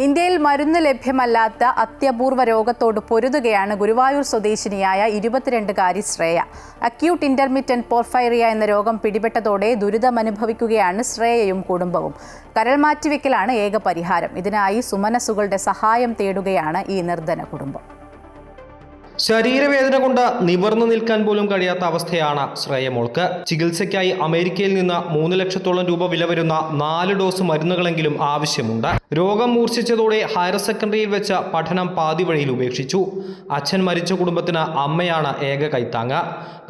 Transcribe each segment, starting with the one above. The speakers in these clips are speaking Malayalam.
ഇന്ത്യയിൽ മരുന്ന് ലഭ്യമല്ലാത്ത അത്യപൂർവ രോഗത്തോട് പൊരുതുകയാണ് ഗുരുവായൂർ സ്വദേശിനിയായ ഇരുപത്തിരണ്ടുകാരി ശ്രേയ. അക്യൂട്ട് ഇന്റർമിറ്റന്റ് പോർഫൈറിയ എന്ന രോഗം പിടിപെട്ടതോടെ ദുരിതമനുഭവിക്കുകയാണ് ശ്രേയയും കുടുംബവും. കരൾ മാറ്റിവെക്കലാണ് ഏക പരിഹാരം. ഇതിനായി സുമനസുകളുടെ സഹായം തേടുകയാണ് ഈ നിർധന കുടുംബം. ശരീരവേദന കൊണ്ട് നിവർന്നു നിൽക്കാൻ പോലും കഴിയാത്ത അവസ്ഥയാണ് ശ്രേയമോൾക്ക്. ചികിത്സയ്ക്കായി അമേരിക്കയിൽ നിന്ന് മൂന്ന് ലക്ഷത്തോളം രൂപ വില വരുന്ന നാല് ഡോസ് മരുന്നുകളെങ്കിലും ആവശ്യമുണ്ട്. രോഗം മൂർച്ഛിച്ചതോടെ ഹയർ സെക്കൻഡറിയിൽ വെച്ച പഠനം പാതി വഴിയിൽ ഉപേക്ഷിച്ചു. അച്ഛൻ മരിച്ച കുടുംബത്തിന് അമ്മയാണ് ഏക കൈത്താങ്ങ.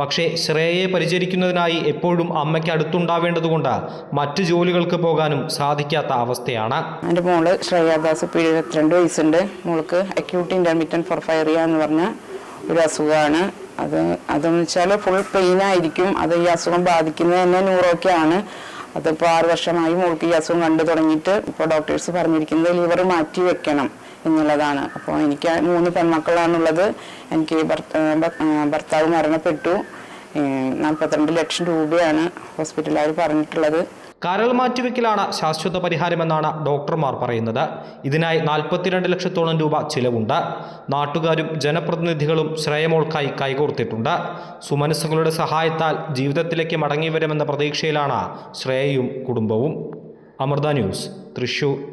പക്ഷേ ശ്രേയയെ പരിചരിക്കുന്നതിനായി എപ്പോഴും അമ്മയ്ക്ക് അടുത്തുണ്ടാവേണ്ടതുകൊണ്ട് മറ്റു ജോലികൾക്ക് പോകാനും സാധിക്കാത്ത അവസ്ഥയാണ്. എന്റെ മോൾ ശ്രേയാദാസ് ഇപ്പോൾ ഇരുപത്തിരണ്ട് വയസ്സുണ്ട്. മോൾക്ക് അക്യൂട്ട് ഫോർ ഫോർഫയറിയ എന്ന് പറഞ്ഞ ഒരു അസുഖമാണ്. അത് അതെന്ന് വെച്ചാൽ ഫുൾ പെയിൻ ആയിരിക്കും. അത് ഈ അസുഖം ബാധിക്കുന്നത് തന്നെ ന്യൂറോക്കാണ് അതിപ്പോൾ ആറ് വർഷമായി മോൾക്ക് ഈ അസുഖം കണ്ടു തുടങ്ങിയിട്ട് ഇപ്പോൾ ഡോക്ടേഴ്സ് പറഞ്ഞിരിക്കുന്നത് ലിവർ മാറ്റി വെക്കണം എന്നുള്ളതാണ്. അപ്പോൾ എനിക്ക് മൂന്ന് പെൺമക്കളാണുള്ളത്. എനിക്ക് ഭർത്താവ് മരണപ്പെട്ടു. നാൽപ്പത്തിരണ്ട് ലക്ഷം രൂപയാണ് ഹോസ്പിറ്റലുകാർ പറഞ്ഞിട്ടുള്ളത്. കരൾ മാറ്റിവെക്കലാണ് ശാശ്വത പരിഹാരമെന്നാണ് ഡോക്ടർമാർ പറയുന്നത്. ഇതിനായി നാൽപ്പത്തിരണ്ട് ലക്ഷത്തോളം രൂപ ചിലവുണ്ട്. നാട്ടുകാരും ജനപ്രതിനിധികളും ശ്രേയമോൾക്കായി കൈകോർത്തിട്ടുണ്ട്. സുമനസ്സുകളുടെ സഹായത്താൽ ജീവിതത്തിലേക്ക് മടങ്ങി വരുമെന്ന പ്രതീക്ഷയിലാണ് ശ്രേയയും കുടുംബവും. അമൃത ന്യൂസ് തൃശൂർ.